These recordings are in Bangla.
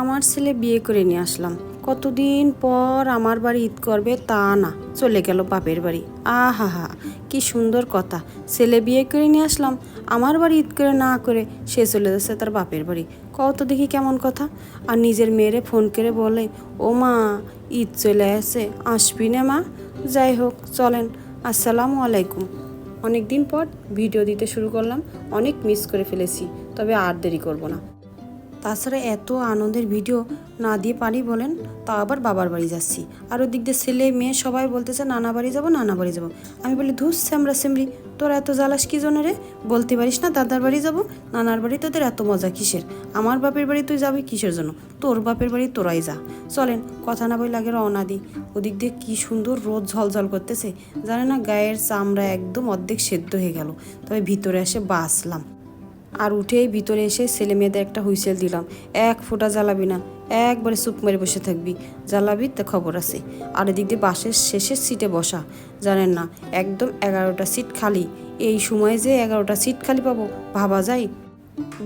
আমার ছেলে বিয়ে করে নিয়ে আসলাম। কতদিন পর আমার বাড়ি ঈদ করবে তা না, চলে গেল বাপের বাড়ি। আহা হা কি সুন্দর কথা। ছেলে বিয়ে করে নিয়ে আসলাম, আমার বাড়ি ঈদ করে না করে সে চলে যাচ্ছে তার বাপের বাড়ি। কত দেখি কেমন কথা। আর নিজের মেয়েরে ফোন করে বলে, ও মা, ঈদ চলে আসে, আসবি না মা? যাই হোক, চলেন। আসসালামু আলাইকুম। অনেক দিন পর ভিডিও দিতে শুরু করলাম, অনেক মিস করে ফেলেছি, তবে আর দেরি করব না। তাছাড়া এত আনন্দের ভিডিও না দিয়ে পারি বলেন, তা আবার বাবার বাড়ি যাচ্ছি। আর ওদিক দিয়ে ছেলে মেয়ে সবাই বলতেছে, নানা বাড়ি যাব, নানা বাড়ি যাব। আমি বলি, ধুস স্যামরা সেমরি তোর এত জ্বালাস কি জন্য রে? বলতে পারিস না দাদার বাড়ি যাব? নানার বাড়ি তোদের এত মজা কিসের? আমার বাপের বাড়ি তুই যাবি কিসের জন্য? তোর বাপের বাড়ি তোরাই যা। চলেন, কথা না বই লাগে রওনা দি ওদিক দিয়ে কী সুন্দর রোদ ঝলঝল করতেছে। জানে না গায়ের চামড়া একদম অর্ধেক সেদ্ধ হয়ে গেল। তবে ভিতরে এসে বাসলাম আর উঠেই ভিতরে এসে ছেলে মেয়েদের একটা হুইসেল দিলাম। এক ফোঁটা জ্বালাবি না, একবারে চুপ মেরে বসে থাকবি। জ্বালাবি তা খবর আছে। আর এদিক দিয়ে বাসের শেষের সিটে বসা। জানেন না, একদম এগারোটা সিট খালি। এই সময় যে এগারোটা সিট খালি পাবো, ভাবা যায়?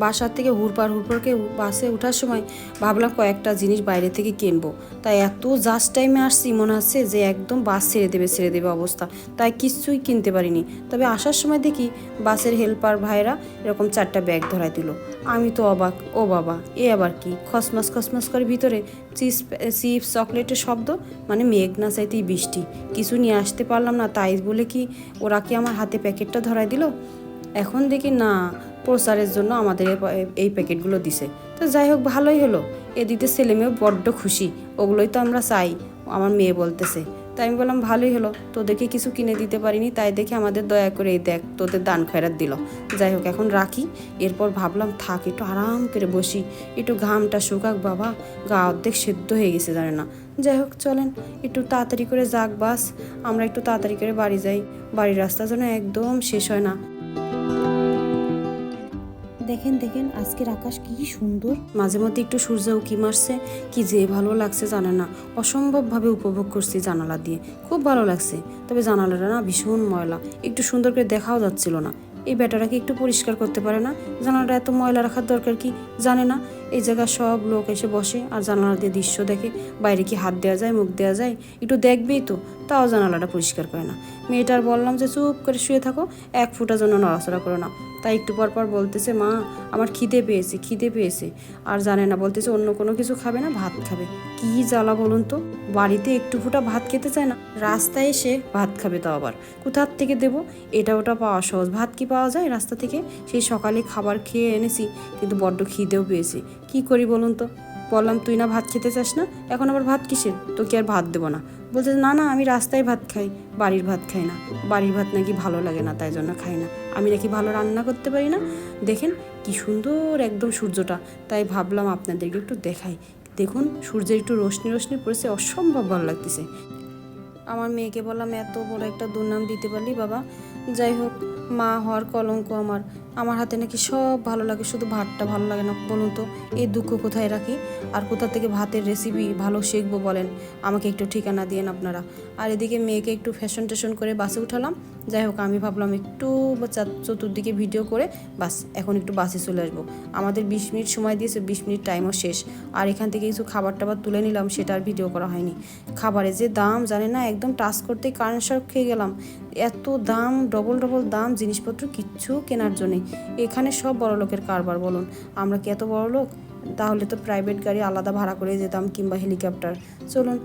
বাসার থেকে হুড়পার হুড়পারকে বাসে ওঠার সময় ভাবলাম কয়েকটা জিনিস বাইরে থেকে কিনবো। তাই এত জাস্ট টাইমে আসছি, মনে হচ্ছে যে একদম বাস ছেড়ে দেবে ছেড়ে দেবে অবস্থা। তাই কিছুই কিনতে পারিনি। তবে আসার সময় দেখি বাসের হেল্পার ভাইরা এরকম চারটা ব্যাগ ধরাই দিল। আমি তো অবাক, ও বাবা, এ আবার কি? খসমাস খসমাস করে ভিতরে চিপস চিপস, চকলেটের শব্দ মানে মেঘ না চাইতেই বৃষ্টি। কিছু নিয়ে আসতে পারলাম না, তাই বলে কি, ওরা কি আমার হাতে প্যাকেটটা ধরাই দিল? এখন দেখি না প্রচারের জন্য আমাদের এই প্যাকেটগুলো দিছে। তো যাই হোক, ভালোই হলো। এদিকে ছেলে মেয়েও বড্ড খুশি। ওগুলোই তো আমরা চাই, আমার মেয়ে বলতেছে। তাই আমি বললাম, ভালোই হলো। তোদেরকে কিছু কিনে দিতে পারিনি, তাই দেখে আমাদের দয়া করে এই দেখ, তোদের দান খয়রাত দিল। যাই হোক, এখন রাখি। এরপর ভাবলাম, থাক, একটু আরাম করে বসি। একটু ঘামটা শুকাক, বাবা। গা অর্ধেক সেদ্ধ হয়ে গেছে, জানে না। যাই হোক, চলেন। একটু তাড়াতাড়ি করে যাক, বাস। আমরা একটু তাড়াতাড়ি করে বাড়ি যাই। বাড়ির রাস্তা যেন একদম শেষ হয় না। দেখেন দেখেন, আজকের আকাশ কি সুন্দর। মাঝে মধ্যে একটু সূর্য উকি মারছে, কি যে ভালো লাগছে জানে না। অসম্ভবভাবে উপভোগ করছি জানালা দিয়ে। খুব ভালো লাগছে, তবে জানালাটা না ভীষণ ময়লা। একটু সুন্দর করে দেখাও যাচ্ছিল না। এই ব্যাটারা কি একটু পরিষ্কার করতে পারে না? জানালাটা এত ময়লা রাখার দরকার কি? জানে না। এই জায়গায় সব লোক এসে বসে আর জানালা দিয়ে দৃশ্য দেখে। বাইরে কি হাত দেওয়া যায়, মুখ দেওয়া যায়? একটু দেখবেই তো, তাও জানালাটা পরিষ্কার করে না। মেয়েটার বললাম যে, চুপ করে শুয়ে থাকো, এক ফুটা জন্য নড়াচড়া করো না। তাই একটু পর পর বলতেছে, মা, আমার খিদে পেয়েছে খিদে পেয়েছে। আর জানে না, বলতেছে, অন্য কোনো কিছু খাবে না, ভাত খাবে। কি জ্বালা বলুন তো, বাড়িতে একটু ফুটা ভাত খেতে চায় না? রাস্তায় এসে ভাত খাবে তাও আবার। কোথার থেকে দেব? এটা ওটা পাওয়া সহজ। ভাত কি পাওয়া যায় রাস্তা থেকে? সেই সকালে খাবার খেয়ে এনেছি, কিন্তু বড্ড খিদেও পেয়েছে। কি করি বলুন তো? বললাম, তুই না ভাত খেতে চাস না? এখন আবার ভাত কিসের? তোকে আর ভাত দেবো না। বলছে, না না, আমি রাস্তায় ভাত খাই, বাড়ির ভাত খাই না। বাড়ির ভাত নাকি ভালো লাগে না, তাই জন্য খাই না। আমি নাকি ভালো রান্না করতে পারি না। দেখেন কি সুন্দর একদম সূর্যটা। তাই ভাবলাম আপনাদেরকে একটু দেখাই। দেখুন, সূর্যের একটু রোশনি রোশনি পড়েছে, অসম্ভব ভালো লাগতেছে। আমার মেয়েকে বললাম, এত বড় একটা দুর্নাম দিতে পারলি বাবা? যাই হোক, মা হওয়ার কলঙ্ক আমার। আমার হাতে নাকি সব ভালো লাগে, শুধু ভাতটা ভালো লাগে না, বলুন তো, এই দুঃখ কোথায় রাখি? আর কোথা থেকে ভাতের রেসিপি ভালো শিখব বলেন? আমাকে একটু ঠিকানা দিয়েন আপনারা। আর এদিকে মেয়েকে একটু ফ্যাশন টেশন করে বাসে উঠালাম। যাই হোক, আমি ভাবলাম একটু চতুর্দিকে ভিডিও করে বাস, এখন একটু বাসে চলে আসব। আমাদের বিশ মিনিট সময় দিয়েছে, বিশ মিনিট টাইমও শেষ। আর এখান থেকে কিছু খাবার টাবার তুলে নিলাম, সেটা আর ভিডিও করা হয়নি। খাবারের যে দাম, জানে না, একদম টাচ করতেই কারেন্ট শক খেয়ে গেলাম। এত দাম ডবল ডবল দাম, জিনিসপত্র কিচ্ছু কেনার জন্যে। এখানে সব বড় লোকের কারবার, বলুন। আমরা কি এত বড় লোক? তাহলে তো প্রাইভেট গাড়ি আলাদা ভাড়া করে যেতাম কিংবা হেলিকপ্টার চলুন,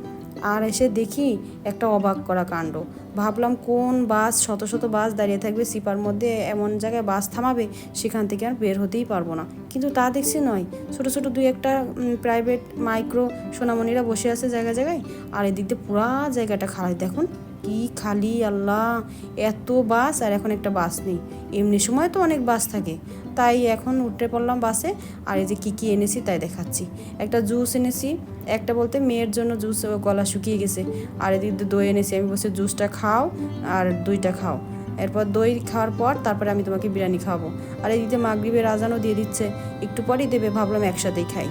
আর এসে দেখি একটা অবাক করা কাণ্ড। ভাবলাম কোন বাস, শত শত বাস দাঁড়িয়ে থাকবে, সিপার মধ্যে এমন জায়গায় বাস থামাবে, সেখান থেকে আর বের হতেই পারব না। কিন্তু তা দেখছি নয়। ছোট ছোট দুই একটা প্রাইভেট মাইক্রো সোনামণিরা বসে আছে জায়গায় জায়গায়, আর এদিক দিয়ে পুরা জায়গাটা খালি দেখুন কি খালি আল্লাহ, এত বাস আর এখন একটা বাস নেই। এমনি সময় তো অনেক বাস থাকে। তাই এখন উঠে পড়লাম বাসে আর এই যে কী কী এনেছি তাই দেখাচ্ছি। একটা জুস এনেছি, একটা বলতে মেয়ের জন্য জুস গলা শুকিয়ে গেছে। আর এদিক দই এনেছি, আমি বলছি জুসটা খাও আর দুইটা খাও। এরপর দই খাওয়ার পর তারপরে আমি তোমাকে বিরিয়ানি খাওয়াবো। আর এদিকে মাগরিবের আজানও দিয়ে দিচ্ছে। একটু পরেই দেবে, ভাবলাম একসাথেই খাই।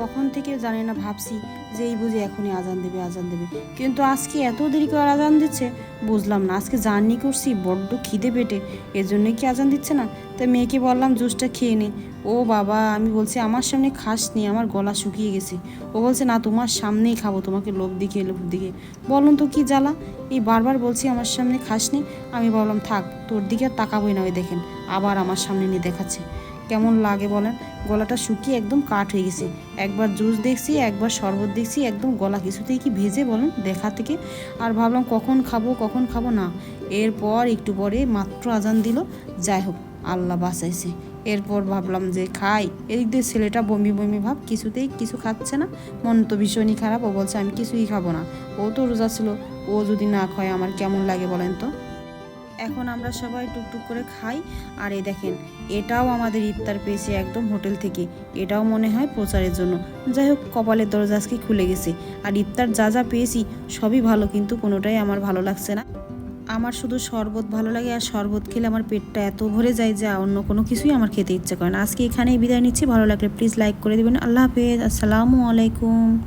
কখন থেকে জানি না ভাবছি যে এই বুঝি এখনই আজান দেবে আজান দেবে। কিন্তু আজকে এত দেরি করে আজান দিচ্ছে, বুঝলাম না। আজকে জার্নি করছি, বড্ড খিদে পেটে। এর জন্যই কি আজান দিচ্ছে না? তাই মেয়েকে বললাম, জুসটা খেয়ে নে। ও বাবা, আমি বলছি, আমার সামনে খাস নি, আমার গলা শুকিয়ে গেছে। ও বলছে, না, তোমার সামনেই খাব, তোমাকে লোভ দিকে লোভ দিকে বলুন তো কি জ্বালা? এই বারবার বলছি, আমার সামনে খাস নি। আমি বললাম, থাক, তোর দিকে আর তাকাবোই না ওই দেখেন, আবার আমার সামনে নিয়ে দেখাচ্ছে। কেমন লাগে বলেন? গলাটা শুকিয়ে একদম কাঠ হয়ে গেছে। একবার জুস দেখছি, একবার শরবত দেখছি, একদম গলা কিছুতেই কি ভেজে বলেন? দেখা থেকে। আর ভাবলাম কখন খাব কখন খাব না। এরপর একটু পরে মাত্র আজান দিল। যাই হোক, আল্লাহ বাঁচাইছে। এরপর ভাবলাম যে খাই। এদিক দিয়ে ছেলেটা বমি বমি ভাব, কিছুতেই কিছু খাচ্ছে না। মন তো ভীষণই খারাপ। ও বলছে, আমি কিছুই খাব না। ও তো রোজা ছিল। ও যদি না খায়, আমার কেমন লাগে বলেন তো? এখন আমরা সবাই টুকটুক করে খাই। আর এই দেখেন, এটাও আমাদের ইফতার পেয়েছি একদম হোটেল থেকে। এটাও মনে হয় প্রচারের জন্য। যাই হোক, কপালের দরজা আজকে খুলে গেছে। আর ইফতার যা যা পেয়েছি, সবই ভালো, কিন্তু কোনোটাই আমার ভালো লাগছে না। আমার শুধু শরবত ভালো লাগে, আর শরবত খেলে আমার পেটটা এত ভরে যায় যে অন্য কোনো কিছুই আমার খেতে ইচ্ছে করে না। আজকে এখানেই বিদায় নিচ্ছি। ভালো লাগলে প্লিজ লাইক করে দেবেন। আল্লাহ হাফেজ। আসসালামু আলাইকুম।